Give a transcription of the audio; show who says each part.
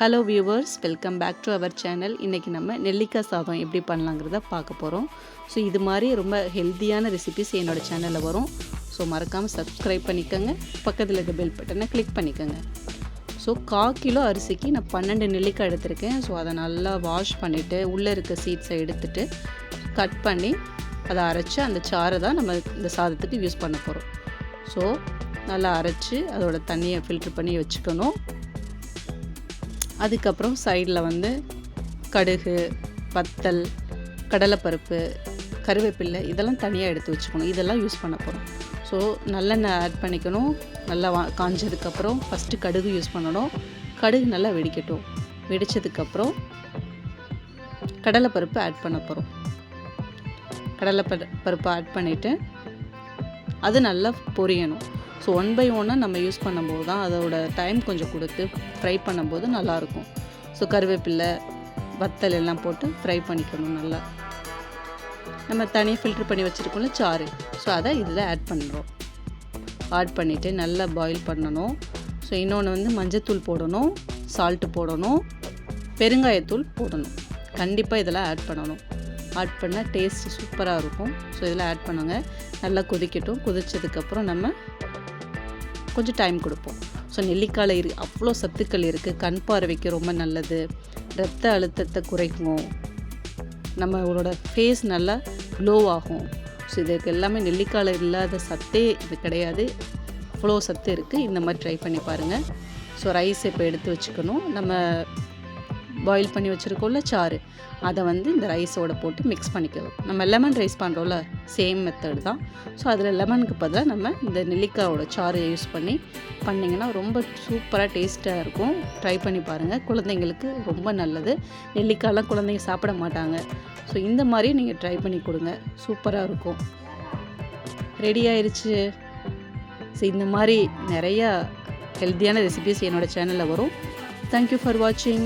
Speaker 1: Hello viewers welcome back to our channel இன்றைக்கி நம்ம நெல்லிக்காய் சாதம் எப்படி பண்ணலாங்கிறத பார்க்க போகிறோம் ஸோ இது மாதிரி ரொம்ப ஹெல்த்தியான ரெசிபிஸ் என்னோடய சேனலில் வரும். ஸோ மறக்காமல் சப்ஸ்கிரைப் பண்ணிக்கோங்க. பக்கத்தில் இருக்க பெல் பட்டனை கிளிக் பண்ணிக்கோங்க. ஸோ கா கிலோ அரிசிக்கு நான் பன்னெண்டு நெல்லிக்காய் எடுத்திருக்கேன். ஸோ அதை நல்லா வாஷ் பண்ணிவிட்டு உள்ளே இருக்க சீட்ஸை எடுத்துட்டு கட் பண்ணி அதை அரைச்சி அந்த சாரை தான் நம்ம இந்த சாதத்துக்கு யூஸ் பண்ண போகிறோம் ஸோ நல்லா அரைச்சி அதோட தண்ணியை ஃபில்ட்ரு பண்ணி வச்சுக்கணும். அதுக்கப்புறம் சைடில் வந்து கடுகு வத்தல் கடலைப்பருப்பு கருவேப்பில்லை இதெல்லாம் தனியாக எடுத்து வச்சுக்கணும். இதெல்லாம் யூஸ் பண்ண போகிறோம் ஸோ நல்லெண்ணெய் ஆட் பண்ணிக்கணும். நல்லா வா காஞ்சதுக்கப்புறம் ஃபஸ்ட்டு கடுகு யூஸ் பண்ணணும். கடுகு நல்லா வெடிக்கட்டும். வெடித்ததுக்கப்புறம் கடலைப்பருப்பு ஆட் பண்ண போகிறோம் கடலை பருப்பு ஆட் பண்ணிவிட்டு அது நல்லா பொரியணும். ஸோ ஒன் பை ஒன்னாக நம்ம யூஸ் பண்ணும்போது தான் அதோட டைம் கொஞ்சம் கொடுத்து ஃப்ரை பண்ணும்போது நல்லாயிருக்கும். ஸோ கருவேப்பில்லை வத்தல் எல்லாம் போட்டு ஃப்ரை பண்ணிக்கணும் நல்லா. நம்ம தனியாக ஃபில்ட்ரு பண்ணி வச்சுருக்கோம்ல சாறு. ஸோ அதை இதில் ஆட் பண்ணுறோம். ஆட் பண்ணிவிட்டு நல்லா பாயில் பண்ணணும். ஸோ இன்னொன்று வந்து மஞ்சத்தூள் போடணும் சால்ட்டு போடணும் பெருங்காயத்தூள் போடணும். கண்டிப்பாக இதெல்லாம் ஆட் பண்ணணும். ஆட் பண்ணால் டேஸ்ட் சூப்பராக இருக்கும். ஸோ இதெல்லாம் ஆட் பண்ணுங்கள் நல்லா கொதிக்கட்டும். கொதித்ததுக்கப்புறம் நம்ம கொஞ்சம் டைம் கொடுப்போம். ஸோ நெல்லிக்காயில் இரு அவ்வளோ சத்துக்கள் இருக்குது கண் பார்வைக்கு ரொம்ப நல்லது. ரத்த அழுத்தத்தை குறைக்கும். நம்மளோட ஃபேஸ் நல்லா க்ளோ ஆகும். ஸோ இதுக்கு எல்லாமே நெல்லிக்காயில் இல்லாத சத்தே இது கிடையாது. அவ்வளோ சத்து இருக்குது இந்த மாதிரி ட்ரை பண்ணி பாருங்கள் ஸோ ரைஸ் இப்போ எடுத்து வச்சுக்கணும். நம்ம பாயில் பண்ணி வச்சுருக்கோம்ல சாறு. அதை வந்து இந்த ரைஸோட போட்டு மிக்ஸ் பண்ணிக்கணும் நம்ம லெமன் ரைஸ் பண்ணுறோம்ல சேம் மெத்தட் தான். ஸோ அதில் லெமனுக்கு பதிலாக நம்ம இந்த நெல்லிக்காயோட சாறு யூஸ் பண்ணி பண்ணிங்கன்னா ரொம்ப சூப்பராக டேஸ்ட்டாக இருக்கும். ட்ரை பண்ணி பாருங்கள் குழந்தைங்களுக்கு ரொம்ப நல்லது. நெல்லிக்காயெலாம் குழந்தைங்க சாப்பிட மாட்டாங்க. ஸோ இந்த மாதிரி நீங்கள் ட்ரை பண்ணி கொடுங்க. சூப்பராக இருக்கும். ரெடி ஆயிடுச்சு ஸோ இந்த மாதிரி நிறையா ஹெல்த்தியான ரெசிபிஸ் என்னோடய சேனலில் வரும். தேங்க்யூ ஃபார் வாட்சிங்